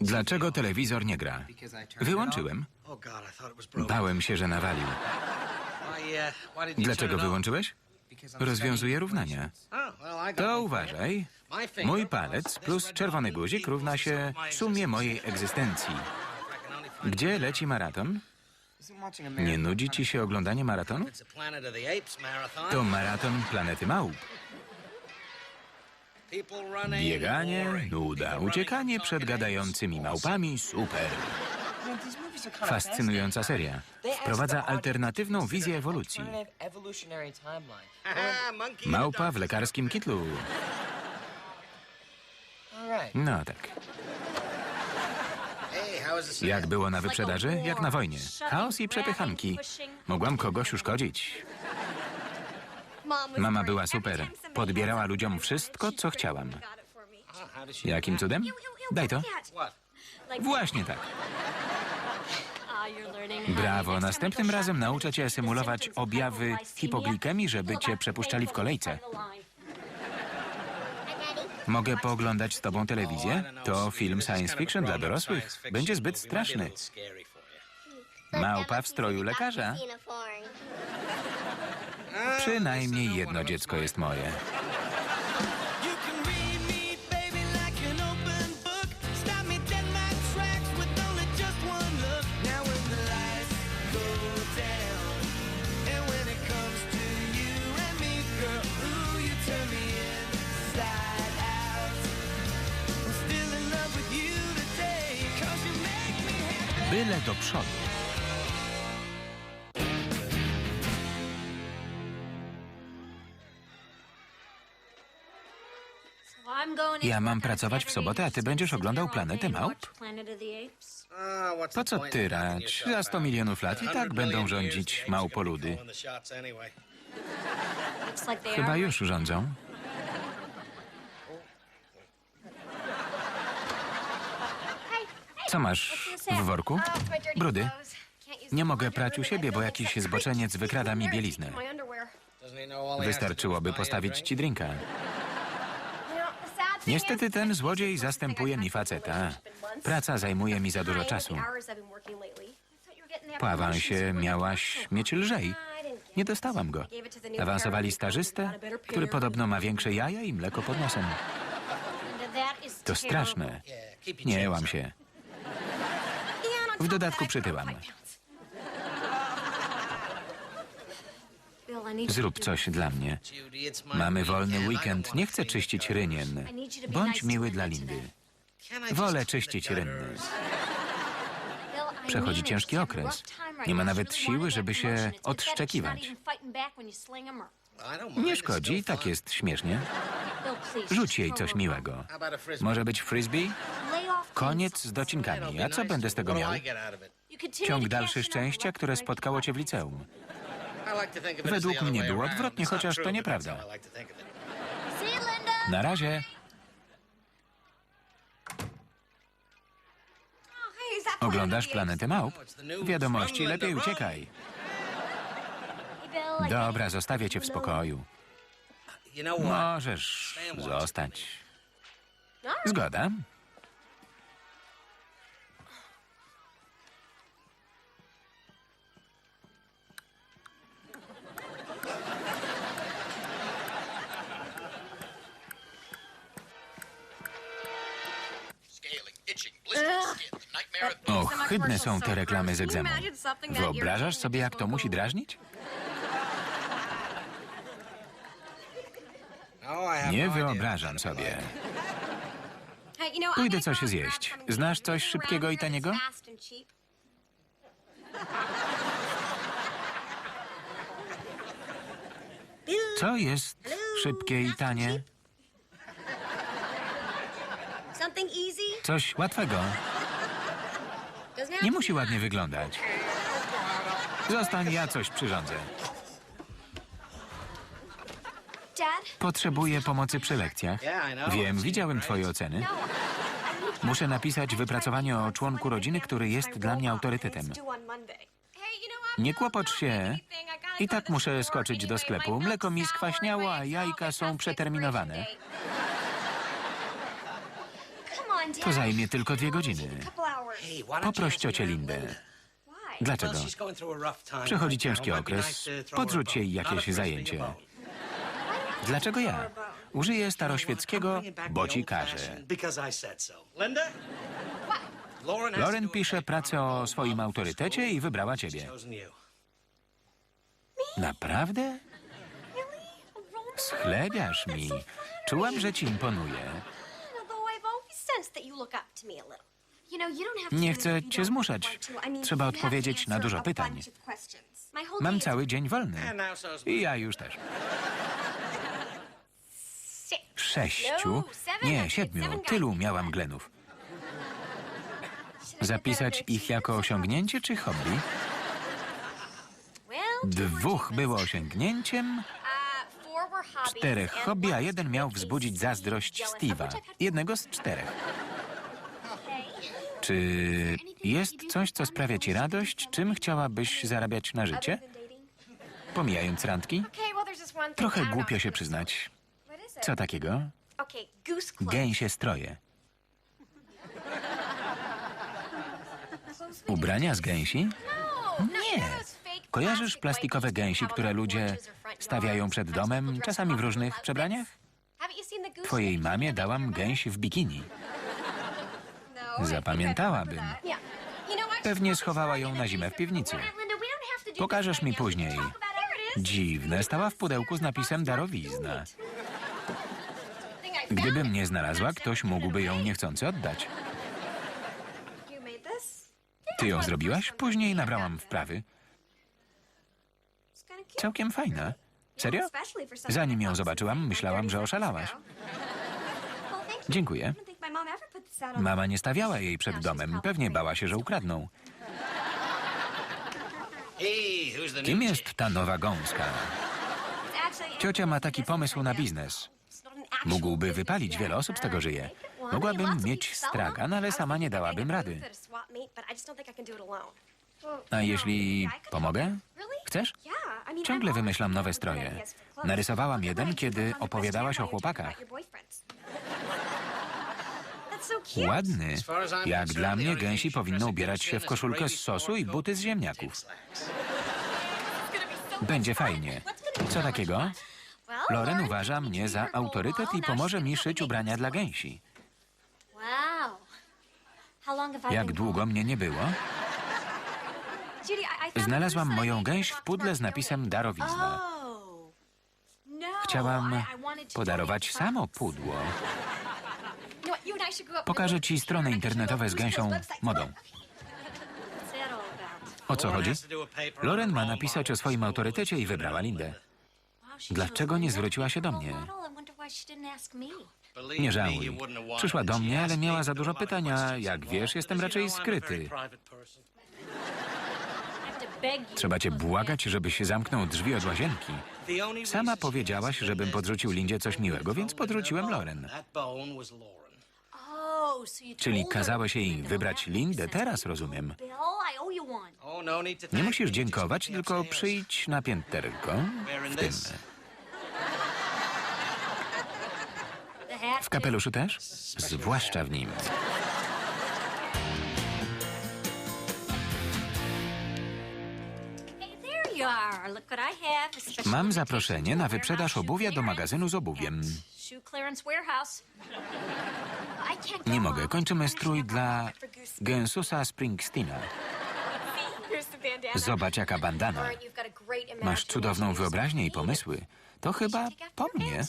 Dlaczego telewizor nie gra? Wyłączyłem. Bałem się, że nawalił. Dlaczego wyłączyłeś? Rozwiązuję równania. To uważaj. Mój palec plus czerwony guzik równa się sumie mojej egzystencji. Gdzie leci maraton? Nie nudzi ci się oglądanie maratonu? To maraton planety małp. Bieganie, nuda, uciekanie przed gadającymi małpami, super. Fascynująca seria. Wprowadza alternatywną wizję ewolucji. Małpa w lekarskim kitlu. No tak. Jak było na wyprzedaży? Jak na wojnie. Chaos i przepychanki. Mogłam kogoś uszkodzić. Mama była super. Podbierała ludziom wszystko, co chciałam. Jakim cudem? Daj to. Właśnie tak. Brawo. Następnym razem nauczę cię symulować objawy hipoglikemii, żeby cię przepuszczali w kolejce. Mogę pooglądać z tobą telewizję? To film science fiction dla dorosłych. Będzie zbyt straszny. Małpa w stroju lekarza. Przynajmniej jedno dziecko jest moje. You can read Ja mam pracować w sobotę, a ty będziesz oglądał Planetę Małp? Po co tyrać? Za 100 milionów lat i tak będą rządzić małpoludy. Chyba już rządzą. Co masz w worku? Brudy. Nie mogę prać u siebie, bo jakiś zboczeniec wykrada mi bieliznę. Wystarczyłoby postawić ci drinka. Niestety ten złodziej zastępuje mi faceta. Praca zajmuje mi za dużo czasu. Po awansie miałaś mieć lżej. Nie dostałam go. Awansowali stażystę, który podobno ma większe jaja i mleko pod nosem. To straszne. Nie łam się. W dodatku przytyłam. Zrób coś dla mnie. Mamy wolny weekend. Nie chcę czyścić rynien. Bądź miły dla Lindy. Wolę czyścić rynny. Przechodzi ciężki okres. Nie ma nawet siły, żeby się odszczekiwać. Nie szkodzi, tak jest śmiesznie. Rzuć jej coś miłego. Może być frisbee? Koniec z docinkami. A co będę z tego miał? Ciąg dalszy szczęścia, które spotkało cię w liceum. Według mnie było odwrotnie, chociaż to nieprawda. Na razie. Oglądasz Planetę Małp? Wiadomości, lepiej uciekaj. Dobra, zostawię cię w spokoju. Możesz zostać. Zgoda. Ohydne są te reklamy z egzemą. Wyobrażasz sobie, jak to musi drażnić? Nie wyobrażam sobie. Pójdę coś zjeść. Znasz coś szybkiego i taniego? Co jest szybkie i tanie? Coś łatwego. Nie musi ładnie wyglądać. Zostań, ja coś przyrządzę. Potrzebuję pomocy przy lekcjach. Wiem, widziałem twoje oceny. Muszę napisać wypracowanie o członku rodziny, który jest dla mnie autorytetem. Nie kłopocz się. I tak muszę skoczyć do sklepu. Mleko mi skwaśniało, a jajka są przeterminowane. To zajmie tylko dwie godziny. Poproś ciocię Lindę. Dlaczego? Przechodzi ciężki okres. Podrzuć jej jakieś zajęcie. Dlaczego ja? Użyję staroświeckiego, bo ci każę. Lauren pisze pracę o swoim autorytecie i wybrała ciebie. Naprawdę? Schlebiasz mi. Czułam, że ci imponuje. Nie chcę cię zmuszać. Trzeba odpowiedzieć na dużo pytań. Mam cały dzień wolny. I ja już też. Sześciu? Nie, siedmiu. Tylu miałam glenów. Zapisać ich jako osiągnięcie czy hobby? Dwóch było osiągnięciem, czterech hobby, a jeden miał wzbudzić zazdrość Steve'a. Jednego z czterech. Czy jest coś, co sprawia ci radość? Czym chciałabyś zarabiać na życie? Pomijając randki? Trochę głupio się przyznać. Co takiego? Gęsie stroje. Ubrania z gęsi? Nie. Kojarzysz plastikowe gęsi, które ludzie stawiają przed domem, czasami w różnych przebraniach? Twojej mamie dałam gęś w bikini. Zapamiętałabym. Pewnie schowała ją na zimę w piwnicy. Pokażesz mi później. Dziwne, stała w pudełku z napisem darowizna. Gdybym nie znalazła, ktoś mógłby ją niechcący oddać. Ty ją zrobiłaś? Później nabrałam wprawy. Całkiem fajna. Serio? Zanim ją zobaczyłam, myślałam, że oszalałaś. Dziękuję. Mama nie stawiała jej przed domem. Pewnie bała się, że ukradną. Kim jest ta nowa gąska? Ciocia ma taki pomysł na biznes. Mógłby wypalić, wiele osób z tego żyje. Mogłabym mieć stragan, ale sama nie dałabym rady. A jeśli pomogę? Chcesz? Ciągle wymyślam nowe stroje. Narysowałam jeden, kiedy opowiadałaś o chłopakach. Ładny. Jak dla mnie gęsi powinny ubierać się w koszulkę z sosu i buty z ziemniaków. Będzie fajnie. Co takiego? Loren uważa mnie za autorytet i pomoże mi szyć ubrania dla gęsi. Jak długo mnie nie było? Znalazłam moją gęś w pudle z napisem darowizna. Chciałam podarować samo pudło. Pokażę ci strony internetowe z gęsią modą. O co chodzi? Loren ma napisać o swoim autorytecie i wybrała Lindę. Dlaczego nie zwróciła się do mnie? Nie żałuj. Przyszła do mnie, ale miała za dużo pytań, a jak wiesz, jestem raczej skryty. Trzeba cię błagać, żebyś zamknął drzwi od łazienki. Sama powiedziałaś, żebym podrzucił Lindzie coś miłego, więc podrzuciłem Loren. Czyli kazałeś jej wybrać Lindę? Teraz rozumiem. Nie musisz dziękować, tylko przyjdź na pięterko w tym. W kapeluszu też? Zwłaszcza w nim. Mam zaproszenie na wyprzedaż obuwia do magazynu z obuwiem. Nie mogę, kończymy strój dla Gensusa Springsteena. Zobacz, jaka bandana. Masz cudowną wyobraźnię i pomysły. To chyba po mnie.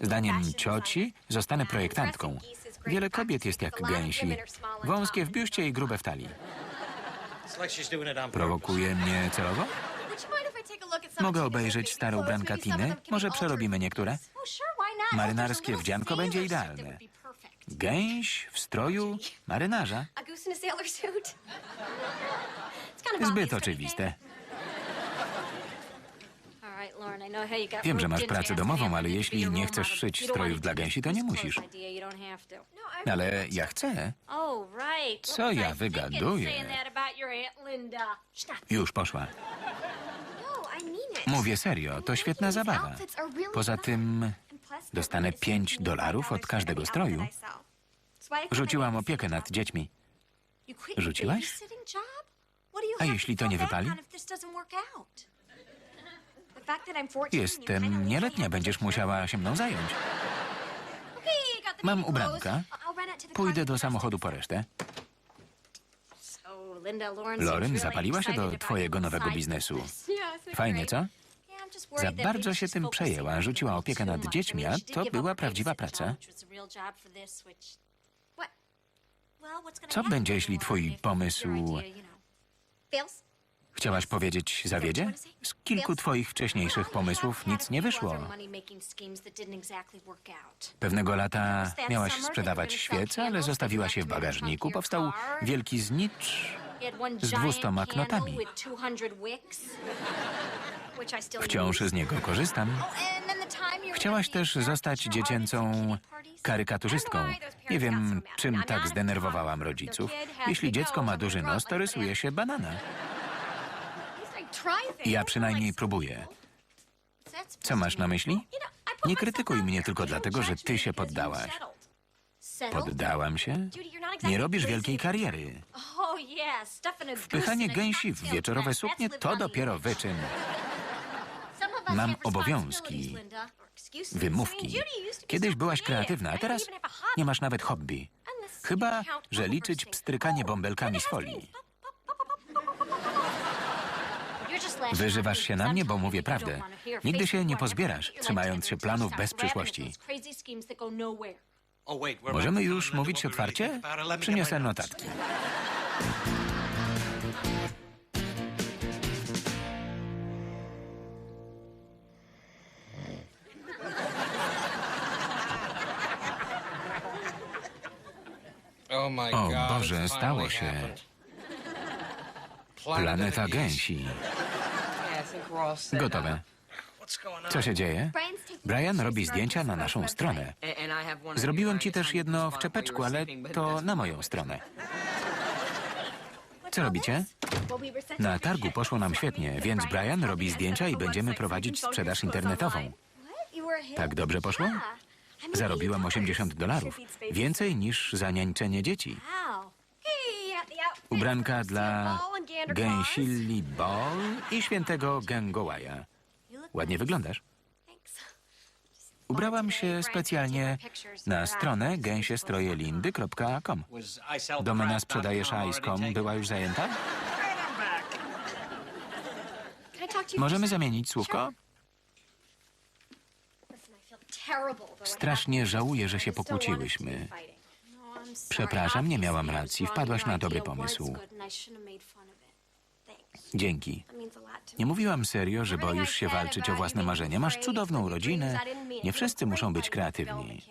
Zdaniem cioci zostanę projektantką. Wiele kobiet jest jak gęsi. Wąskie w biuście i grube w talii. Prowokuje mnie celowo? Mogę obejrzeć stare ubranka Tiny? Może przerobimy niektóre? Marynarskie wdzianko będzie idealne. Gęś w stroju marynarza. Zbyt oczywiste. Wiem, że masz pracę domową, ale jeśli nie chcesz szyć strojów dla gęsi, to nie musisz. Ale ja chcę. Co ja wygaduję? Już poszła. Mówię serio, to świetna zabawa. Poza tym dostanę 5 dolarów od każdego stroju. Rzuciłam opiekę nad dziećmi. Rzuciłaś? A jeśli to nie wypali? Jestem nieletnia, będziesz musiała się mną zająć. Mam ubranka. Pójdę do samochodu po resztę. Loren zapaliła się do twojego nowego biznesu. Fajnie, co? Za bardzo się tym przejęła, rzuciła opiekę nad dziećmi, a to była prawdziwa praca. Co będzie, jeśli twój pomysł... Chciałaś powiedzieć zawiedzie? Z kilku twoich wcześniejszych pomysłów nic nie wyszło. Pewnego lata miałaś sprzedawać świece, ale zostawiłaś je w bagażniku. Powstał wielki znicz z dwustoma knotami. Wciąż z niego korzystam. Chciałaś też zostać dziecięcą karykaturzystką. Nie wiem, czym tak zdenerwowałam rodziców. Jeśli dziecko ma duży nos, to rysuje się banana. Ja przynajmniej próbuję. Co masz na myśli? Nie krytykuj mnie tylko dlatego, że ty się poddałaś. Poddałam się? Nie robisz wielkiej kariery. Wpychanie gęsi w wieczorowe suknie to dopiero wyczyn. Mam obowiązki. Wymówki. Kiedyś byłaś kreatywna, a teraz nie masz nawet hobby. Chyba, że liczyć pstrykanie bąbelkami z folii. Wyżywasz się na mnie, bo mówię prawdę. Nigdy się nie pozbierasz, trzymając się planów bez przyszłości. Możemy już mówić otwarcie? Przyniosę notatki. O O Boże, stało się. Planeta gęsi. Gotowe. Co się dzieje? Brian robi zdjęcia na naszą stronę. Zrobiłem ci też jedno w czepeczku, ale to na moją stronę. Co robicie? Na targu poszło nam świetnie, więc Brian robi zdjęcia i będziemy prowadzić sprzedaż internetową. Tak dobrze poszło? Zarobiłam 80 dolarów. Więcej niż za niańczenie dzieci. Ubranka dla Gęsilli Ball i świętego Gangowaja. Ładnie wyglądasz. Ubrałam się specjalnie na stronę gęsiestrojelindy.com. Domena sprzedajesz ice.com była już zajęta? Możemy zamienić słówko? Strasznie żałuję, że się pokłóciłyśmy. Przepraszam, nie miałam racji. Wpadłaś na dobry pomysł. Dzięki. Nie mówiłam serio, że boisz się walczyć o własne marzenia. Masz cudowną rodzinę. Nie wszyscy muszą być kreatywni.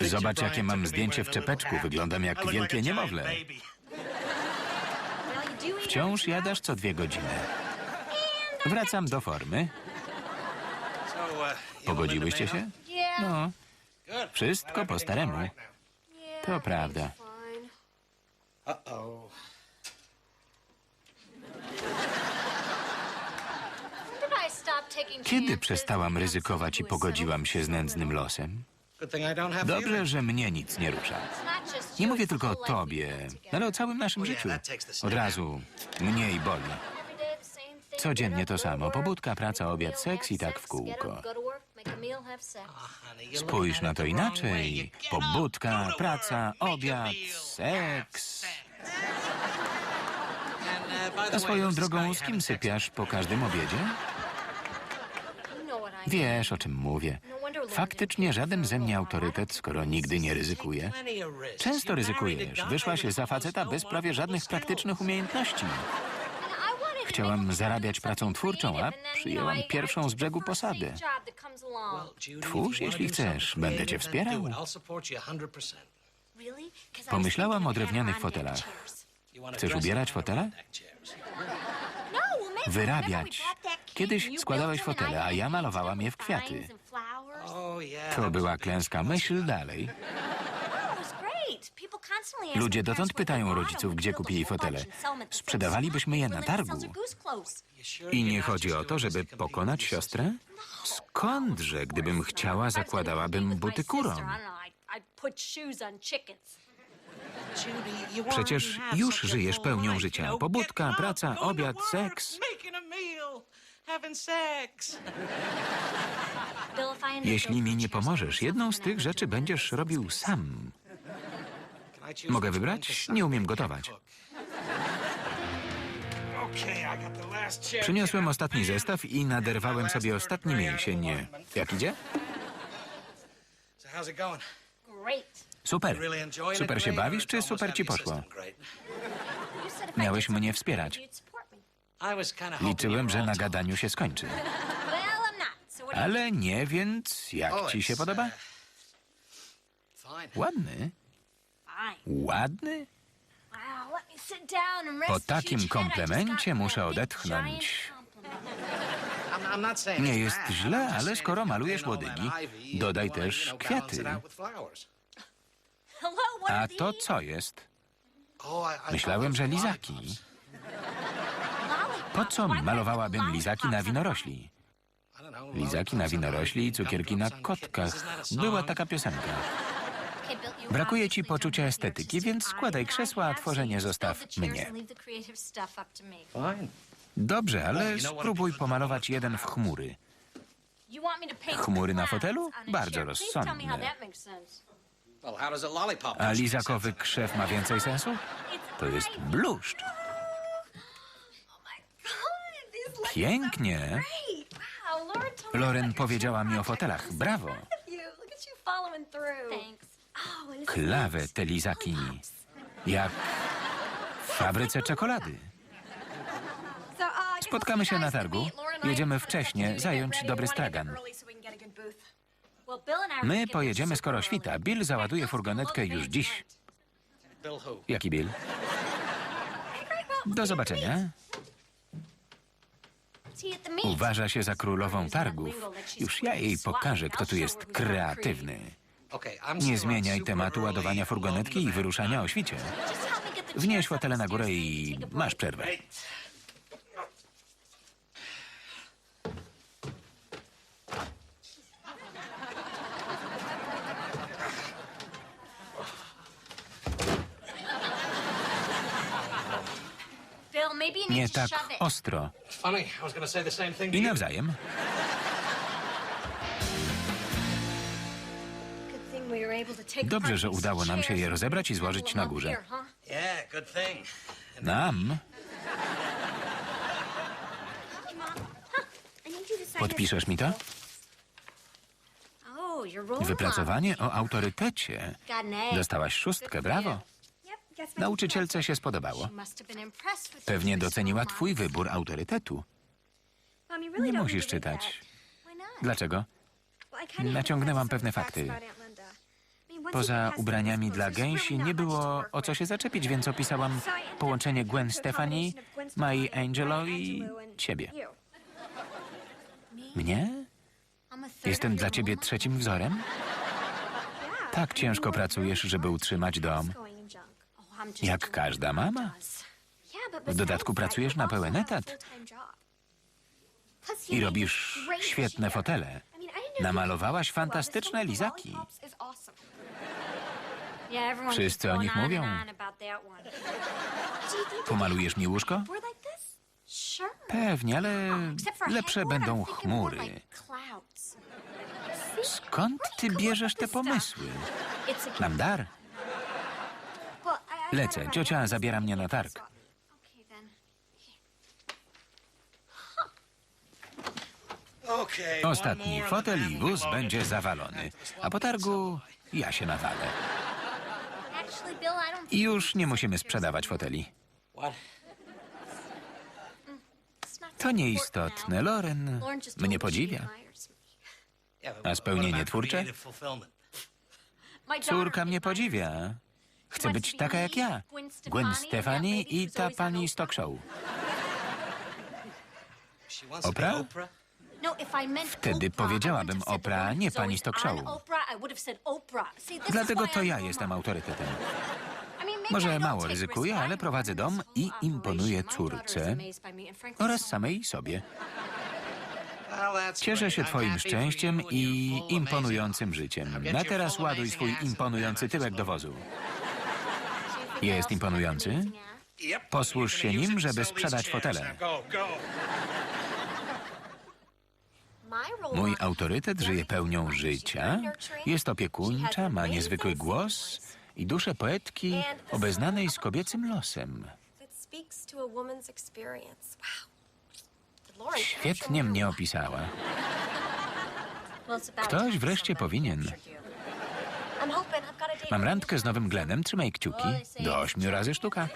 Zobacz, jakie mam zdjęcie w czepeczku. Wyglądam jak wielkie niemowlę. Wciąż jadasz co dwie godziny. Wracam do formy. Pogodziłyście się? No, wszystko po staremu. To prawda. Kiedy przestałam ryzykować i pogodziłam się z nędznym losem? Dobrze, że mnie nic nie rusza. Nie mówię tylko o tobie, ale o całym naszym życiu. Od razu mniej boli. Codziennie to samo. Pobudka, praca, obiad, seks i tak w kółko. Spójrz na to inaczej. Pobudka, praca, obiad, seks. A swoją drogą, z kim sypiasz po każdym obiedzie? Wiesz, o czym mówię. Faktycznie żaden ze mnie autorytet, skoro nigdy nie ryzykuję. Często ryzykujesz. Wyszłaś za faceta bez prawie żadnych praktycznych umiejętności. Chciałam zarabiać pracą twórczą, a przyjęłam pierwszą z brzegu posadę. Twórz, jeśli chcesz. Będę cię wspierał. Pomyślałam o drewnianych fotelach. Chcesz ubierać fotele? Wyrabiać. Kiedyś składałeś fotele, a ja malowałam je w kwiaty. To była klęska. Myśl dalej. Ludzie dotąd pytają rodziców, gdzie kupili fotele. Sprzedawalibyśmy je na targu. I nie chodzi o to, żeby pokonać siostrę? Skądże, gdybym chciała, zakładałabym buty kurom. Przecież już żyjesz pełnią życia. Pobudka, praca, obiad, seks. Having sex. Jeśli mi nie pomożesz, jedną z tych rzeczy będziesz robił sam. Mogę wybrać? Nie umiem gotować. Przyniosłem ostatni zestaw i naderwałem sobie ostatni mięsień. Jak idzie? Super. Super się bawisz, czy super ci poszło? Miałeś mnie wspierać. Liczyłem, że na gadaniu się skończy. Ale nie, więc jak Oh, ci się podoba? uh. Ładny? Ładny? Po takim komplemencie muszę odetchnąć. Nie jest źle, ale skoro malujesz łodygi, dodaj też kwiaty. A to co jest? Oh, Myślałem, że lizaki. Po co malowałabym lizaki na winorośli? Lizaki na winorośli i cukierki na kotkach. Była taka piosenka. Brakuje ci poczucia estetyki, więc składaj krzesła, a tworzenie zostaw mnie. Dobrze, ale spróbuj pomalować jeden w chmury. Chmury na fotelu? Bardzo rozsądne. a lizakowy krzew ma więcej sensu? To jest bluszcz. Pięknie. Loren powiedziała mi o fotelach. Brawo. Klawe te lizaki. Jak w fabryce czekolady. Spotkamy się na targu. Jedziemy have a wcześnie, set to do to zająć dobry stragan. My pojedziemy skoro świta. Bill załaduje furgonetkę już dziś. Jaki Bill? Do zobaczenia. Uważa się za królową targów. Już ja jej pokażę, kto tu jest kreatywny. Nie zmieniaj tematu ładowania furgonetki i wyruszania o świcie. Wnieś fotele na górę i masz przerwę. Nie tak ostro. I nawzajem. Dobrze, że udało nam się je rozebrać i złożyć na górze. Nam podpiszesz mi to? Oh, Wypracowanie o autorytecie. Dostałaś szóstkę, brawo. Nauczycielce się spodobało. Pewnie doceniła twój wybór autorytetu. Nie musisz czytać. Dlaczego? Naciągnęłam pewne fakty. Poza ubraniami dla gęsi nie było o co się zaczepić, więc opisałam połączenie Gwen Stefani, Mai Angelo i ciebie. Mnie? Jestem dla ciebie trzecim wzorem? Tak ciężko pracujesz, żeby utrzymać dom. Jak każda mama. W dodatku pracujesz na pełen etat. I robisz świetne fotele. Namalowałaś fantastyczne lizaki. Wszyscy o nich mówią. Pomalujesz mi łóżko? Pewnie, ale for lepsze będą chmury. Skąd ty bierzesz te pomysły? Mam dar. Lecę. Ciocia zabiera mnie na targ. Ostatni fotel i wóz będzie zawalony. A po targu ja się nawalę. I już nie musimy sprzedawać foteli. To nieistotne. Loren mnie podziwia. A spełnienie twórcze? Córka mnie podziwia. Chce być taka jak ja. Gwen Stefani i ta pani z talk show. Oprah? No, Wtedy powiedziałabym Oprah, nie pani z talk show. Dlatego to ja jestem autorytetem. Może mało ryzykuję, ale prowadzę dom i imponuję córce oraz samej sobie. Cieszę się twoim szczęściem i imponującym życiem. Na teraz ładuj swój imponujący tyłek do wozu. Jest imponujący? Posłuż się nim, żeby sprzedać fotele. Mój autorytet żyje pełnią życia, jest opiekuńcza, ma niezwykły głos i duszę poetki obeznanej z kobiecym losem. Świetnie mnie opisała. Ktoś wreszcie powinien. Mam randkę z nowym Glenem, trzymaj kciuki. Do ośmiu razy sztuka.